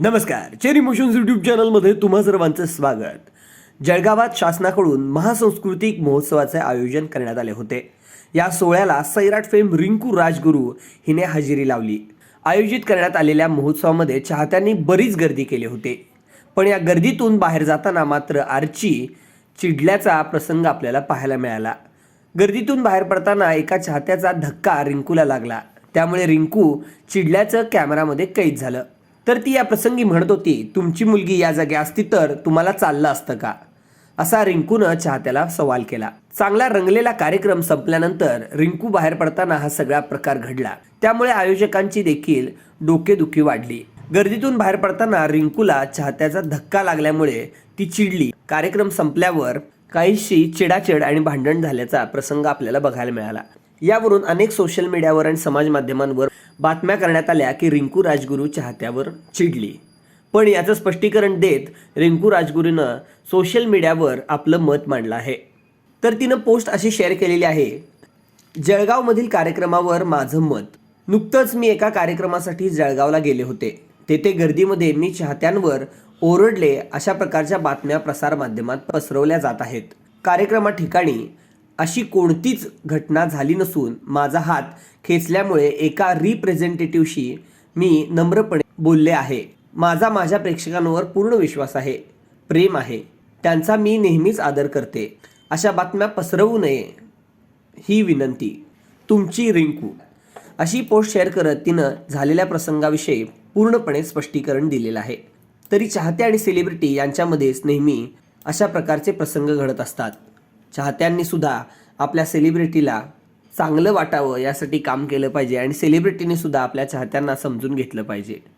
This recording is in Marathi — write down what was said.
नमस्कार चेरी मोशन्स यूट्यूब चॅनलमध्ये तुम्हा सर्वांचं स्वागत. जळगावात शासनाकडून महासांस्कृतिक महोत्सवाचे आयोजन करण्यात आले होते. या सोहळ्याला सैराट फेम रिंकू राजगुरू हिने हजेरी लावली. आयोजित करण्यात आलेल्या महोत्सवामध्ये चाहत्यांनी बरीच गर्दी केली होती. पण या गर्दीतून बाहेर जाताना मात्र आर्ची चिडल्याचा प्रसंग आपल्याला पाहायला मिळाला. गर्दीतून बाहेर पडताना एका चाहत्याचा धक्का रिंकूला लागला. त्यामुळे रिंकू चिडल्याचं कॅमेरामध्ये कैद झालं. तर ती या प्रसंगी म्हणत होती तुमची मुलगी या जागी असती तर तुम्हाला चाललं असतं का? असा रिंकूनं चाहत्याला सवाल केला. चांगला रंगलेला कार्यक्रम संपल्यानंतर रिंकू बाहेर पडताना हा सगळा प्रकार घडला. त्यामुळे आयोजकांची देखील डोकेदुखी वाढली. गर्दीतून बाहेर पडताना रिंकूला चाहत्याचा धक्का लागल्यामुळे ती चिडली. कार्यक्रम संपल्यावर काहीशी चिडाचिड आणि भांडण झाल्याचा प्रसंग आपल्याला बघायला मिळाला. यावरून अनेक सोशल मीडियावर आणि समाज माध्यमांवर बातम्या करण्यात आल्या की रिंकू राजगुरू चाहत्यावर चिडली. पण याचं स्पष्टीकरण देत रिंकू राजगुरूनं सोशल मीडियावर आपलं मत मांडलं आहे. तर तिनं पोस्ट अशी शेअर केलेली आहे जळगावमधील कार्यक्रमावर माझं मत. नुकतंच मी एका कार्यक्रमासाठी जळगावला गेले होते. तेथे गर्दीमध्ये मी चाहत्यांवर ओरडले अशा प्रकारच्या बातम्या प्रसारमाध्यमात पसरवल्या जात आहेत. कार्यक्रमा ठिकाणी अशी कोणतीच घटना झाली नसून माझा हात खेचल्यामुळे एका रिप्रेझेंटेटिव्हशी मी नम्रपणे बोलले आहे. माझा माझ्या प्रेक्षकांवर पूर्ण विश्वास आहे. प्रेम आहे. त्यांचा मी नेहमीच आदर करते. अशा बातम्या पसरवू नये ही विनंती. तुमची रिंकू. अशी पोस्ट शेअर करत तिनं झालेल्या प्रसंगाविषयी पूर्णपणे स्पष्टीकरण दिलेलं आहे. तरी चाहते आणि सेलिब्रिटी यांच्यामध्येच नेहमी अशा प्रकारचे प्रसंग घडत असतात. चाहत्यांनी सुद्धा आपल्या सेलिब्रिटीला चांगलं वाटावं यासाठी काम केलं पाहिजे आणि सेलिब्रिटीने सुद्धा आपल्या चाहत्यांना समजून घेतलं पाहिजे.